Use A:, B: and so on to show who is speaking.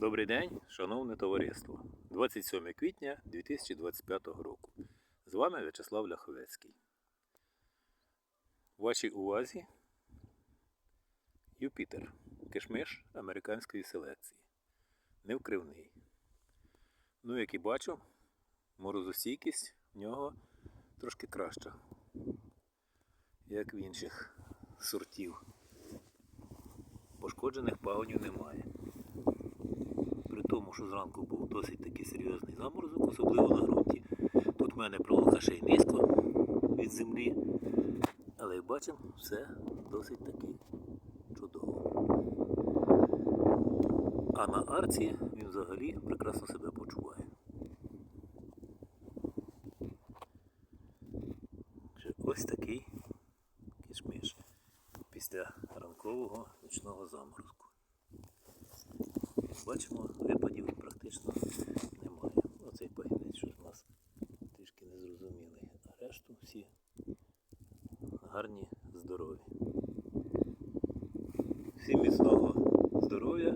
A: Добрий день, шановне товариство. 27 квітня 2025 року. З вами В'ячеслав Ляховецький. В вашій увазі Юпітер. Кишмиш американської селекції. Невкривний. Ну, як і бачу, морозостійкість в нього трошки краща, як в інших сортів. Пошкоджених пагонів немає. Тому, що зранку був досить такий серйозний заморозок, особливо на ґрунті. Тут в мене пролока ще й низько від землі. Але як бачимо, все досить таки чудово. А на арці він взагалі прекрасно себе почуває. Ось такий кишмиш після ранкового нічного заморозку. Бачимо, випадів практично немає. Оцей пагінець, що нас трішки незрозумілий. А решту всі гарні, здорові. Всім міцного здоров'я.